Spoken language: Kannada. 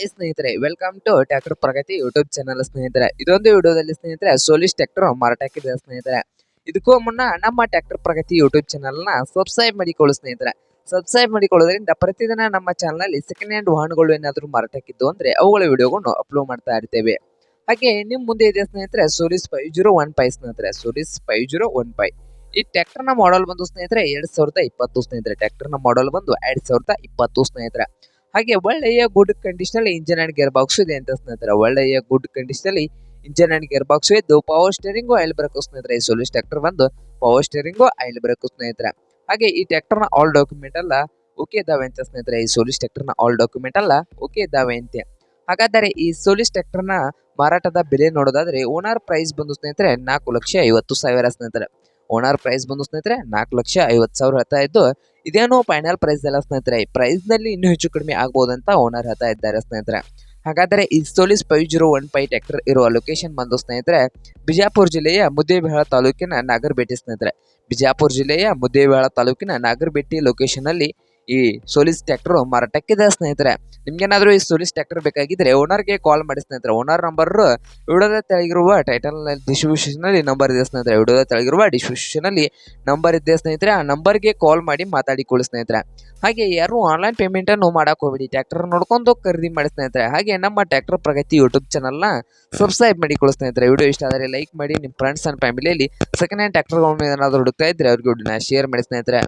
ಸ್ನೇಹಿತರೆ welcome to tractor Pragati YouTube channel ಸ್ನೇಹಿತರೆ. ಇದೊಂದು ವಿಡಿಯೋದಲ್ಲಿ ಸ್ನೇಹಿತರೆ ಸೋಲಿಸ್ ಟ್ರ್ಯಾಕ್ಟರ್ ಮಾರಾಟಕ್ಕಿದೆ ಸ್ನೇಹಿತರೆ. ಇದಕ್ಕೂ ಮುನ್ನ ನಮ್ಮ ಟ್ರ್ಯಾಕ್ಟರ್ ಪ್ರಗತಿ ಯೂಟ್ಯೂಬ್ ಚಾನಲ್ನ ಸಬ್ಸ್ಕ್ರೈಬ್ ಮಾಡಿಕೊಳ್ಳಿ ಸ್ನೇಹಿತರೆ. ಸಬ್ಸ್ಕ್ರೈಬ್ ಮಾಡಿಕೊಳ್ಳೋದ್ರಿಂದ ಪ್ರತಿದಿನ ನಮ್ಮ ಚಾನಲ್ನಲ್ಲಿ ಸೆಕೆಂಡ್ ಹ್ಯಾಂಡ್ ವಾಹನಗಳು ಏನಾದರೂ ಮಾರಾಟಕ್ಕಿದ್ದು ಅಂದರೆ ಅವುಗಳ ವಿಡಿಯೋಗಳನ್ನು ಅಪ್ಲೋಡ್ ಮಾಡ್ತಾ ಇರ್ತೇವೆ. ಹಾಗೆ ನಿಮ್ಮ ಮುಂದೆ ಇದೆ ಸ್ನೇಹಿತರೆ Solis five zero one five ಸ್ನೇಹಿತರೆ Solis five zero one five ಈ ಟ್ರ್ಯಾಕ್ಟರ್ನ ಮಾಡೆಲ್ ಬಂದು ಸ್ನೇಹಿತರೆ, ಎರಡ್ ಸಾವಿರದ ಇಪ್ಪತ್ತು ಸ್ನೇಹಿತರೆ. ಟ್ರ್ಯಾಕ್ಟರ್ನ ಮಾಡೆಲ್ ಬಂದು ಎರಡ್ ಸಾವಿರದ ಇಪ್ಪತ್ತು ಸ್ನೇಹಿತರೆ. ಹಾಗೆ ಒಳ್ಳೆಯ ಗುಡ್ ಕಂಡೀಷನ್ ಅಲ್ಲಿ ಇಂಜಿನ್ ಅಂಡ್ ಗೇರ್ ಬಾಕ್ಸ್ ಇದೆ ಅಂತ ಸ್ನೇಹಿತರೆ. ಒಳ್ಳೆಯ ಗುಡ್ ಕಂಡೀಷನ್ ಅಲ್ಲಿ ಇಂಜಿನ್ ಅಂಡ್ ಗೇರ್ ಬಾಕ್ಸ್ ಇದ್ದು ಪವರ್ ಸ್ಟೇರಿಂಗು ಆಯಿಲ್ ಬ್ರೇಕ್ ಸ್ನೇಹಿತರೆ. ಈ ಸೊಲ್ಯೂಸ್ ಟ್ರ್ಯಾಕ್ಟರ್ ಬಂದು ಪವರ್ ಸ್ಟೇರಿಂಗು ಆಯಿಲ್ ಬ್ರೇಕ್ ಸ್ನೇಹಿತರೆ. ಹಾಗೆ ಈ ಟ್ರ್ಯಾಕ್ಟರ್ನ ಆಲ್ ಡಾಕ್ಯುಮೆಂಟ್ ಅಲ್ಲ ಓಕೆ ಇದಾವೆ ಅಂತ ಸ್ನೇಹಿತರೆ. ಈ ಸೋಲಿಸ್ ಟ್ರ್ಯಾಕ್ಟರ್ನ ಆಲ್ ಡಾಕ್ಯುಮೆಂಟ್ ಎಲ್ಲ ಓಕೆ ಇದಾವೆ ಅಂತೆ. ಹಾಗಾದರೆ ಈ ಸೋಲಿಸ್ ಟ್ರ್ಯಾಕ್ಟರ್ನ ಮಾರಾಟದ ಬೆಲೆ ನೋಡೋದಾದ್ರೆ ಓನರ್ ಪ್ರೈಸ್ ಬಂದು ಸ್ನೇಹಿತರೆ ನಾಲ್ಕು ಲಕ್ಷ ಐವತ್ತು ಸಾವಿರ ಸ್ನೇಹಿತರೆ. ಓನರ್ ಪ್ರೈಸ್ ಬಂದು ಸ್ನೇಹಿತರೆ ನಾಲ್ಕು ಲಕ್ಷ ಐವತ್ತು ಸಾವಿರ ಹೇಳ್ತಾ ಇದ್ದು ಇದೇನು ಫೈನಲ್ ಪ್ರೈಸ್ ಅಲ್ಲ ಸ್ನೇಹಿತರೆ. ಪ್ರೈಸ್ನಲ್ಲಿ ಇನ್ನೂ ಹೆಚ್ಚು ಕಡಿಮೆ ಆಗ್ಬೋದಂತ ಓನರ್ ಹೇಳ್ತಾ ಇದ್ದಾರೆ ಸ್ನೇಹಿತರೆ. ಹಾಗಾದರೆ ಈ Solis five zero one five tractor ಇರುವ ಲೊಕೇಶನ್ ಬಂದು ಸ್ನೇಹಿತರೆ, ಬಿಜಾಪುರ ಜಿಲ್ಲೆಯ ಮುದ್ದೇಬಿಹಾಳ ತಾಲೂಕಿನ ನಾಗರಬೇಟೆ ಸ್ನೇಹಿತರೆ. ಬಿಜಾಪುರ ಜಿಲ್ಲೆಯ ಮುದ್ದೇಬಿಹಾಳ ತಾಲೂಕಿನ ನಾಗರಬೆಟ್ಟಿ ಲೊಕೇಶನ್ ಅಲ್ಲಿ ಈ ಸೋಲಿಸ್ ಟ್ರ್ಯಾಕ್ಟರ್ ಮಾರಾಟಕ್ಕಿದೆ ಸ್ನೇಹಿತರೆ. ನಿಮ್ಗೇನಾದರೂ ಈ ಸೋಲಿಸ್ ಟ್ಯಾಕ್ಟರ್ ಬೇಕಾಗಿದ್ರೆ ಓನರ್ಗೆ ಕಾಲ್ ಮಾಡಿ ಸ್ನೇಹಿತರೆ. ಓನರ್ ನಂಬರ್ ವಿಡಿಯೋದ ತೆಳಗಿರುವ ಟೈಟಲ್ ಡಿಸ್ಟ್ರಿಬ್ಯೂಷನ್ ಅಲ್ಲಿ ನಂಬರ್ ಇದೆ ಸ್ನೇಹಿತರೆ. ವಿಡಿಯೋದ ತೆಳಗಿರುವ ಡಿಸ್ಟ್ರಿಬ್ಯೂಷನ್ ಅಲ್ಲಿ ನಂಬರ್ ಇದೆ ಸ್ನೇಹಿತರೆ. ಆ ನಂಬರ್ಗೆ ಕಾಲ್ ಮಾಡಿ ಮಾತಾಡಿಕೊಳ್ಳಿ ಸ್ನೇಹಿತರೆ. ಹಾಗೆ ಯಾರು ಆನ್ಲೈನ್ ಪೇಮೆಂಟ್ ಅನ್ನು ಮಾಡಕ್ ಹೋಗ್ಬೇಡಿ. ಟ್ರ್ಯಾಕ್ಟರ್ ನೋಡ್ಕೊಂಡು ಖರೀದಿ ಮಾಡಿ ಸ್ನೇಹಿತರೆ. ಹಾಗೆ ನಮ್ಮ ಟ್ರ್ಯಾಕ್ಟರ್ ಪ್ರಗತಿ ಯೂಟ್ಯೂಬ್ ಚಾನಲ್ನ ಸಬ್ಸ್ಕ್ರೈಬ್ ಮಾಡಿಕೊಳ್ಳಿ ಸ್ನೇಹಿತರೆ. ವಿಡಿಯೋ ಇಷ್ಟ ಆದರೆ ಲೈಕ್ ಮಾಡಿ ನಿಮ್ಮ ಫ್ರೆಂಡ್ಸ್ ಅಂಡ್ ಫ್ಯಾಮಿಲಿಯಲ್ಲಿ ಸೆಕೆಂಡ್ ಹ್ಯಾಂಡ್ ಟ್ಯಾಕ್ಟರ್ಗಳನ್ನು ಏನಾದರೂ ಹುಡುಕ್ತಾ ಇದ್ರೆ ಅವ್ರಿಗೆ ವಿಡಿಯೋನ ಶೇರ್ ಮಾಡಿ ಸ್ನೇಹಿತರೆ.